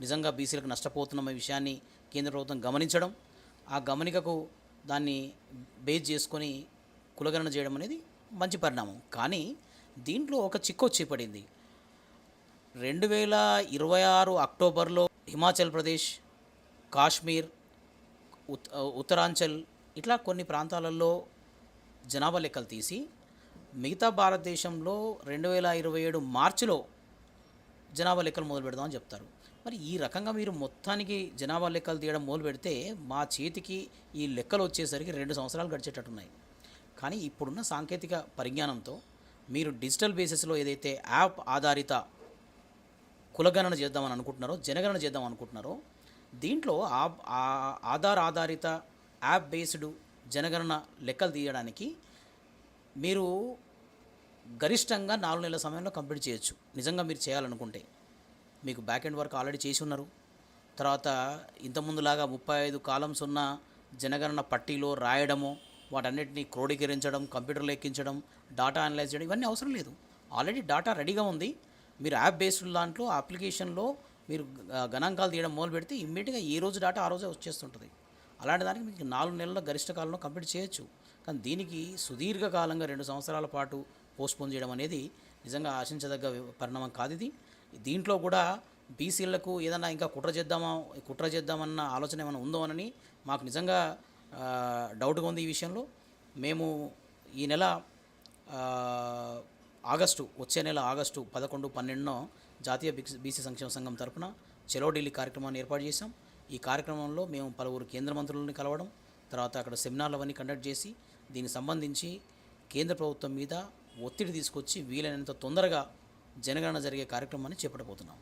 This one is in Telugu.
నిజంగా బీసీలకు నష్టపోతున్న విషయాన్ని కేంద్ర ప్రభుత్వం గమనించడం ఆ గమనికకు దాన్ని బేస్ చేసుకొని కులగణన చేయడం అనేది మంచి పరిణామం. కానీ దీంట్లో ఒక చిక్కు వచ్చి పడింది. రెండు వేల ఇరవై ఆరు అక్టోబర్లో హిమాచల్ ప్రదేశ్ కాశ్మీర్ ఉత్ ఉత్తరాంచల్ ఇట్లా కొన్ని ప్రాంతాలలో జనాభా లెక్కలు తీసి మిగతా భారతదేశంలో రెండు వేల ఇరవై ఏడు మార్చిలో జనాభా లెక్కలు మొదలు పెడదామని చెప్తారు. మరి ఈ రకంగా మీరు మొత్తానికి జనాభా లెక్కలు తీయడం మొదలు పెడితే మా చేతికి ఈ లెక్కలు వచ్చేసరికి రెండు సంవత్సరాలు గడిచేటట్టున్నాయి. కానీ ఇప్పుడున్న సాంకేతిక పరిజ్ఞానంతో మీరు డిజిటల్ బేసిస్లో ఏదైతే యాప్ ఆధారిత కులగణన చేద్దామని అనుకుంటున్నారో జనగణన చేద్దాం అనుకుంటున్నారో దీంట్లో ఆధార్ ఆధారిత యాప్ బేస్డ్ జనగణన లెక్కలు తీయడానికి మీరు గరిష్టంగా నాలుగు నెలల సమయంలో కంప్లీట్ చేయొచ్చు. నిజంగా మీరు చేయాలనుకుంటే. మీకు బ్యాక్ ఎండ్ వర్క్ ఆల్రెడీ చేసి ఉన్నారు. తర్వాత ఇంతకుముందులాగా ముప్పై ఐదు కాలమ్స్ ఉన్న జనగణన పట్టీలో రాయడము వాటన్నిటిని క్రోడీకరించడం కంప్యూటర్లో ఎక్కించడం డాటా అనలైజ్ చేయడం ఇవన్నీ అవసరం లేదు. ఆల్రెడీ డాటా రెడీగా ఉంది. మీరు యాప్ బేస్డ్ దాంట్లో అప్లికేషన్లో మీరు గ- గణాంకాలు తీయడం మొదలు పెడితే ఇమ్మీడియట్గా ఈ రోజు డాటా ఆ రోజే వచ్చేస్తుంటుంది. అలాంటి దానికి మీకు నాలుగు నెలల గరిష్ట కాలంలో కంప్లీట్ చేయొచ్చు. కానీ దీనికి సుదీర్ఘకాలంగా రెండు సంవత్సరాల పాటు పోస్ట్పోన్ చేయడం అనేది నిజంగా ఆశించదగ్గ పరిణామం కాదు ఇది. దీంట్లో కూడా బీసీలకు ఏదన్నా ఇంకా కుట్ర చేద్దామా కుట్ర చేద్దామన్న ఆలోచన ఏమైనా ఉందో అని మాకు నిజంగా డౌట్గా ఉంది ఈ విషయంలో. మేము ఈ నెల ఆగస్టు వచ్చే నెల ఆగస్టు పదకొండు పన్నెండున జాతీయ బీసీ సంక్షేమ సంఘం తరపున చెలో ఢిల్లీ కార్యక్రమాన్ని ఏర్పాటు చేశాం. ఈ కార్యక్రమంలో మేము పలువురు కేంద్ర మంత్రులని కలవడం తర్వాత అక్కడ సెమినార్లు అవన్నీ కండక్ట్ చేసి దీనికి సంబంధించి కేంద్ర ప్రభుత్వం మీద ఒత్తిడి తీసుకొచ్చి వీలైనంత తొందరగా జనగణన జరిగే కార్యక్రమాన్ని చేపట్టబోతున్నాం.